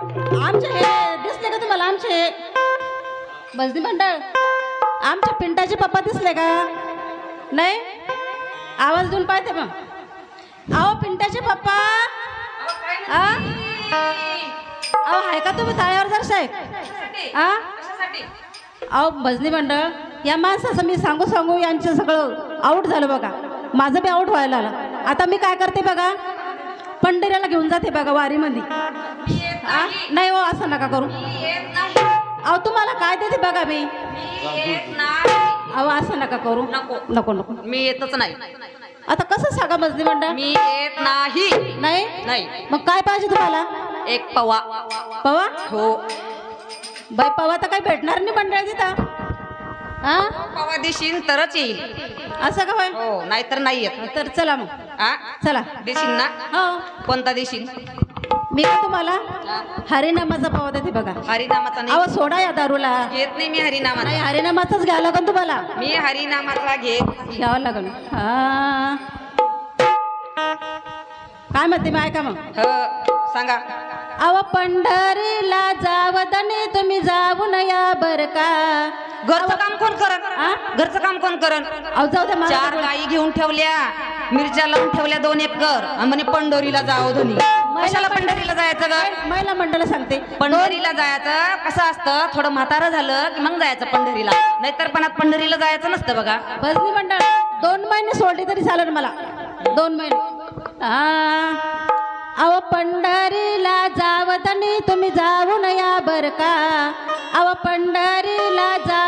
आमचे हे दिसले का तुम्हाला आमचे? हे बसदी मंडळ आमच्या पिंटाचे पप्पा दिसले का? नाही? आवाज देऊन पाहते मग. अहो पिंटाचे पप्पा? अहो आहे का तुम्ही ताळ्यावर जर साहेब? आ? अहो भजनी मंडळ या माणसाचं मी सांगू सांगू यांचं सगळं आऊट झालं बघा. माझं बी आऊट व्हायला आलं आता मी काय करते बघा? पंढऱ्याला घेऊन जाते बघा वारीमध्ये? नाही हो असं नका करू. अहो तुम्हाला काय देते बघा मी? अहो असं नका करू. नको. नको नको. मी येतच नाही. आता कसं सांगा भजनी मंडळ? मी येत नाही. नाही? नाही. मग काय पाहिजे तुम्हाला? एक पवा. पवा? हो. बाई पवा तर काही भेटणार नाही मंडळ तिथं. हा पवा देशील तरच येईल. असं का बाई हो नाहीतर नाही येत. तर चला मग. चला. देशील ना? हो. कोणता देशील? मी का तुम्हाला? हरिनामाचा पवा देते बघा. हरिनामाचा अहो नाही सोडा या दारूला. घेत नाही मी नाही हरिनामाचा हरिनामाचाच घ्यावं लागेल तुम्हाला. मी हरिनामाचा घेत घ्यावं लागेल हा. काय म्हणते मी ऐका मग. ह, सांगा. अव पंढरीला जावदने तुम्ही जाऊन या बर का? घरचं काम कोण करन? घरचं काम कोण करन? अहो जाऊ द्या मला चार गायी घेऊन ठेवल्या. मिरच्या लावून ठेवल्या दोन एकर. आणि म्हणे पंढरीला जावं धनी. कशाला पंढरीला जायचं ग? महिला मंडळ सांगते. पंढरीला जायचं कसं असतं? थोडं म्हातारं झालं की मग जायचं पंढरीला. नाहीतर पणात पंढरीला जायचं नसतं बघा. भजनी मंडळ दोन महिने सोडले तरी चालेल मला. दोन महिने. हा अव पंढरीला जावतनी तुम्ही जाऊन या बर का? अव पंढरीला जावतनी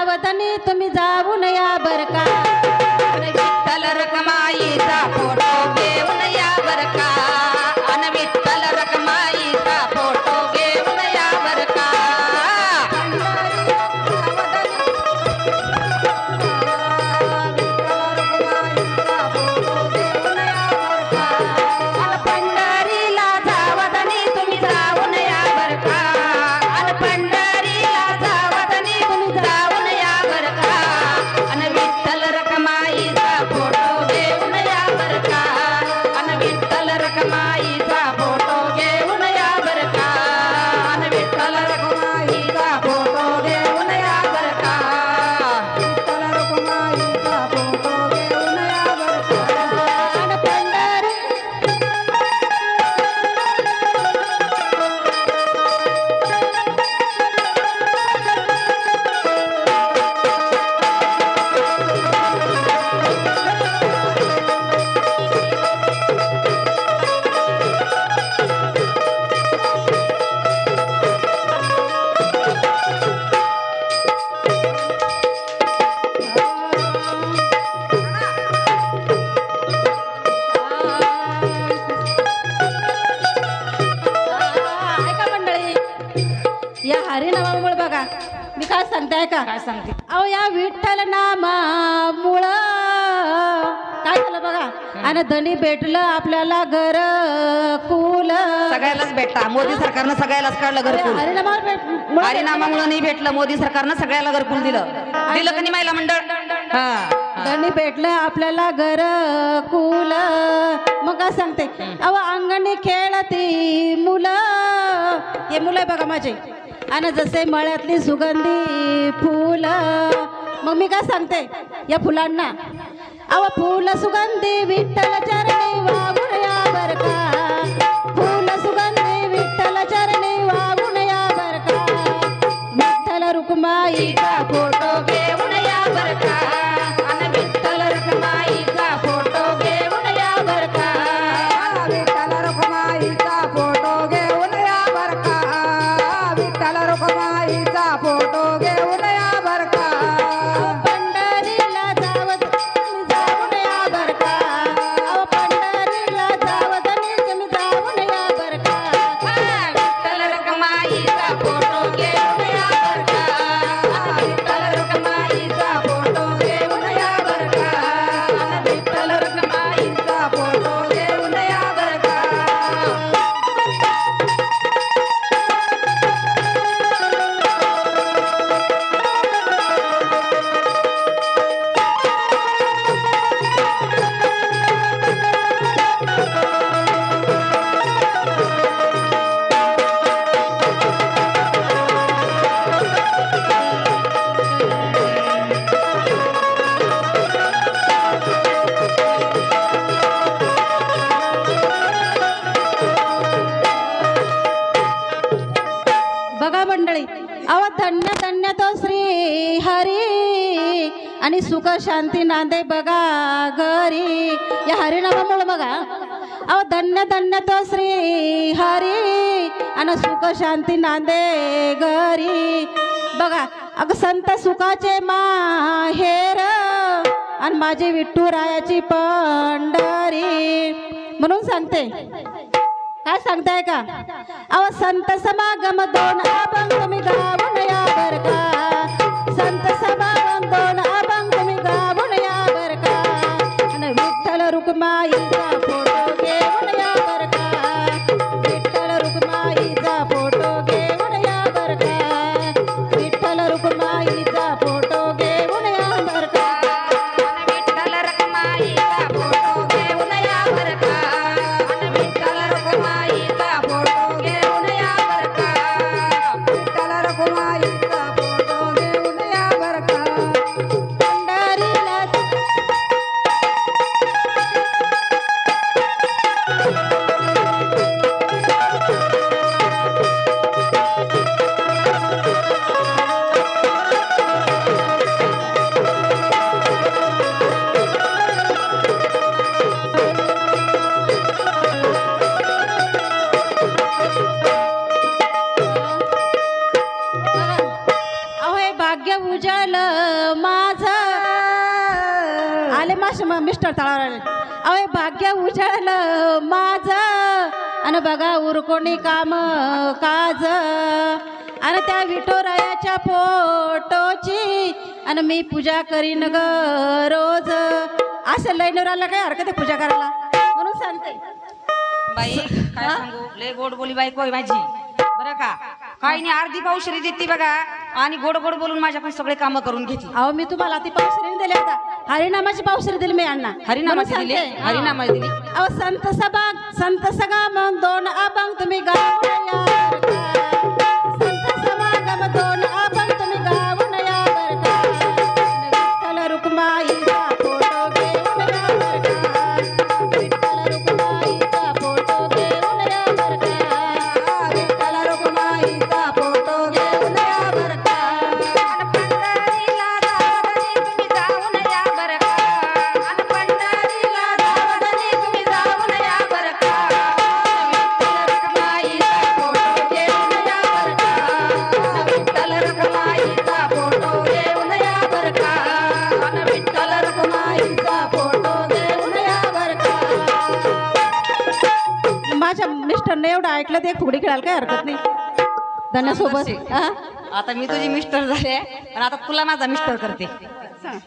मी काय सांगते ऐका काय सांगते? अहो या विठ्ठल नामामुळं काय झालं बघा? आणि धनी भेटलं आपल्याला घर कुल. सगळ्यालाच भेटता मोदी सरकारनं सगळ्यालाच काढलं घरकुल भेट- मुळं हरिनामामुळे नाही भेटलं. मोदी सरकारनं सगळ्याला घरकुल दिलं. दिलं का नाही महिला मंडळ. हा. धनी भेटलं आपल्याला घर कुल. मग काय सांगते? अहो अंगणी खेळती मुलं. हे मुलं आहे बघा माझे. आणि जसे मळ्यातली सुगंधी फुलं. मग मी काय सांगते? या फुलांना. अव फुल सुगंधी विठ्ठल चरणी वागून या बर का. फुल सुगंधी विठ्ठल चरणी वागून या बर का. विठ्ठल रुक्माईचा फोटो घेऊन बघा मंडळी. अव धन्य धन्य तो श्री हरी. आणि सुख शांती नांदे बघा घरी. या हरिनामामुळे बघा. अव धन्य धन्य तो श्री हरी. आणि सुख शांती नांदे घरी. बघा अग संत सुखाचे माहेर आणि माझी विठ्ठू रायाची पंढरी. म्हणून सांगते काय सांगताय का? अव संत समागम दोन अभंग तुम्ही गावून बरका माश मिस्टर तळावर हे भाग्य उजळलं माझं. आणि बघा उरकोणी काम काज. आणि त्या विठोरायाच्या फोटोची. आणि मी पूजा करीन ग रोज. असं लैनोराला काय हरकत आहे पूजा करायला? म्हणून सांगते. बाई काय सांगू? लय गोड बोली बाई कोय माझी? बरं का? काही नाही अर्धी पावशरी देते बघा. आणि गोड गोड बोलून माझ्याकडे सगळे कामं करून घेते. अहो मी तुम्हाला ती पावसरी दिली आता. हरिनामाची पावसरी दिली मी अण्णा. हरिनामाची दिली? सांगते. हरिनामाची दिली? अहो संत सभा संत सगाम दोन अभंग तुम्ही गावून मिस्टरने एवढं ऐकलं ते फुगडी खेळायला काय हरकत नाही. धन्यासोबत हा? आता मी तुझी मिस्टर झाले आणि आता तुला माझा मिस्टर करते. सांग.